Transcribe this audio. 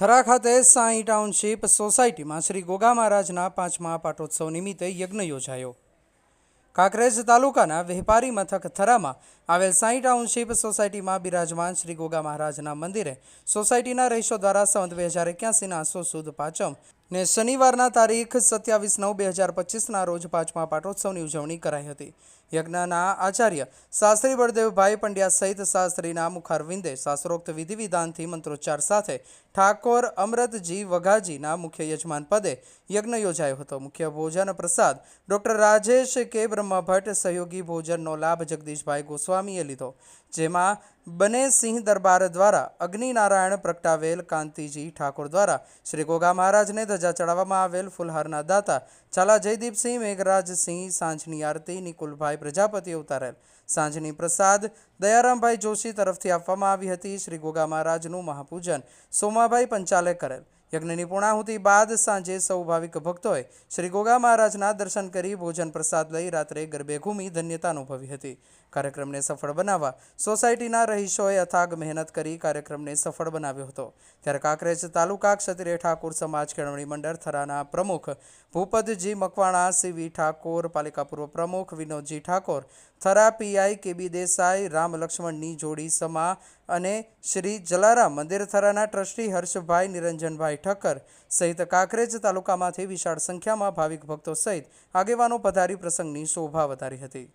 થરા ખાતે સાંઈ ટાઉનશીપ સોસાયટીમાં શ્રી ગોગા મહારાજના પાંચમા પાટોત્સવ નિમિત્તે યજ્ઞ યોજાયો. કાંકરેજ તાલુકાના વેપારી મથક થરામાં આવેલ સાંઈ ટાઉનશીપ સોસાયટીમાં બિરાજમાન શ્રી ગોગા મહારાજના મંદિરે સોસાયટીના રહીશો દ્વારા સંવત બે હજાર એક્યાસીના સો સુદ પાંચમ ને શનિવારના તારીખ સત્યાવીસ નવ બે હજાર પચીસના રોજ પાંચમા પાટોત્સવની ઉજવણી કરાઈ હતી. યજ્ઞના આચાર્ય શાસ્ત્રી બળદેવભાઈ પંડ્યા સહિત શાસ્ત્રીના મુખારવિંદે શાસ્ત્રોક્ત વિધિ વિધાનથી મંત્રોચ્ચાર સાથે ઠાકોર અમરતજી વઘાજીના મુખ્ય યજમાન પદે યજ્ઞ યોજાયો હતો. મુખ્ય ભોજન પ્રસાદ ડૉક્ટર રાજેશ કે બ્રહ્મભટ્ટ સહયોગી ભોજનનો લાભ જગદીશભાઈ ગોસ્વામીએ લીધો, જેમાં બને સિંહ દરબાર દ્વારા અગ્નિનારાયણ પ્રગટાવેલ કાંતિજી ઠાકોર દ્વારા. શ્રી ગોગા મહારાજને ધજા ચડાવવામાં આવેલ ફુલહારના દાતા ચાલા જયદીપસિંહ મેઘરાજસિંહ સાંજની આરતી નિકુલભાઈ પ્રજાપતિ ઉતારેલ સાંજની પ્રસાદ દયારામભાઈ જોશી તરફથી આપવામાં આવી હતી. શ્રી ગોગા મહારાજનું મહાપૂજન સોમાભાઈ પંચાલે કરેલ. યજ્ઞની પૂર્ણાહુતિ બાદ સાંજે સૌ ભાવિક ભક્તોએ શ્રી ગોગા મહારાજના દર્શન કરી ભોજન પ્રસાદ લઈ રાત્રે ગરબે ઘૂમી ધન્યતા અનુભવી હતી. કાર્યક્રમને સફળ બનાવવા સોસાયટીના રહીશોએ અથાગ મહેનત કરી કાર્યક્રમને સફળ બનાવ્યો હતો. ત્યારે કાંકરેજ તાલુકા ક્ષત્રિય ઠાકોર સમાજ કેળવણી મંડળ થરાના પ્રમુખ ભૂપતજી મકવાણા, સીવી ઠાકોર, પાલિકા પૂર્વ પ્રમુખ વિનોદજી ઠાકોર, થરા પીઆઈ કેબી દેસાઈ, રામ લક્ષ્મણની જોડી સમા અને શ્રી જલારામ મંદિર થરાના ટ્રસ્ટી હર્ષભાઈ નિરંજનભાઈ ઠક્કર સહિત કાંકરેજ તાલુકામાંથી વિશાળ સંખ્યામાં ભાવિક ભક્તો સહિત આગેવાનો પધારી પ્રસંગની શોભા વધારી હતી.